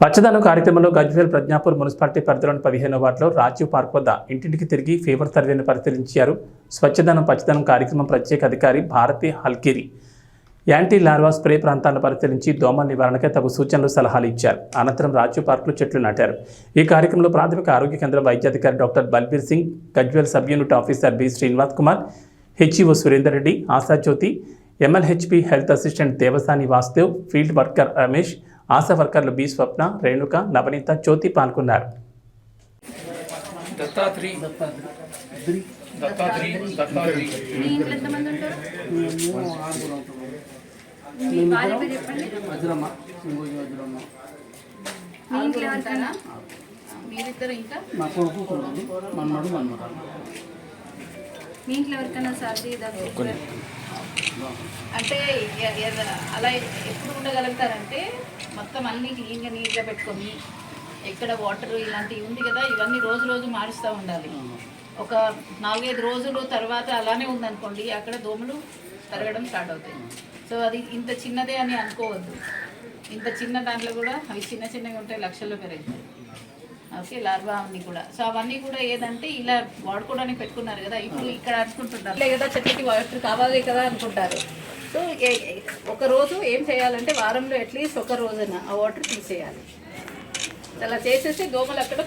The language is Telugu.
పచ్చదనం కార్యక్రమంలో గజ్వేల్ ప్రజ్ఞాపూర్ మున్సిపాలిటీ పరిధిలోని పదిహేనో వార్డులో రాజీవ్ పార్క్ వద్ద ఇంటింటికి తిరిగి ఫీవర్ సర్వేను పరిశీలించారు. స్వచ్ఛదనం పచ్చదనం కార్యక్రమం ప్రత్యేక అధికారి భారతి హల్కిరి. యాంటీ లార్వా స్ప్రే ప్రాంతాలను పరిశీలించి దోమల నివారణకై తగు సూచనలు సలహాలు ఇచ్చారు. అనంతరం రాజీవ్ పార్కులో చెట్లు నాటారు. ఈ కార్యక్రమంలో ప్రాథమిక ఆరోగ్య కేంద్రం వైద్యాధికారి doctor Balbir Singh Gajwel sub unit officer B Srinivas Kumar HEO Surender Reddy Ashajyothi MLHP health assistant Devasani Vasudev field worker Ramesh ASHA వర్కర్లు బి స్వప్న రేణుక నవనీత జ్యోతి పాల్గొన్నారు. దత్తాత్రి దత్తాత్రి దత్తాత్రి మీ ఇంట్లో ఎవరికైనా మీరిద్దరు ఇంకా? మా కొడుకు కొడుకు మన్మడు మన్మరాలు మీ ఇంట్లో ఎవరికైనా సర్ది దగ్గు అంటే అలా ఎప్పుడు ఉండగలుగుతారంటే మొత్తం అన్ని క్లీన్గా నీట్గా పెట్టుకొని ఎక్కడ వాటర్ ఇలాంటివి ఉంది కదా ఇవన్నీ రోజు రోజు మారుస్తూ ఉండాలి. ఒక నాలుగైదు రోజులు తర్వాత అలానే ఉందనుకోండి అక్కడ దోమలు పెరగడం స్టార్ట్ అవుతాయి. సో అది ఇంత చిన్నదే అని అనుకోవద్దు. ఇంత చిన్న దాంట్లో కూడా అవి చిన్న చిన్నగా ఉంటాయి లక్షల్లో పెరుగుతాయి. ఓకే లార్వా అన్ని కూడా. సో అవన్నీ కూడా ఏదంటే ఇలా వాడుకోవడానికి పెట్టుకున్నారు కదా ఇప్పుడు ఇక్కడ అనుకుంటున్నారు. లే కదా చెట్లకి వాటర్ కావాలి కదా అనుకుంటారు. సో ఏ- ఒక రోజు ఏం చేయాలంటే వారంలో అట్లీస్ట్ ఒక రోజున ఆ వాటర్ తీసేయాలి. అలా చేసేసి దోమలు అక్కడ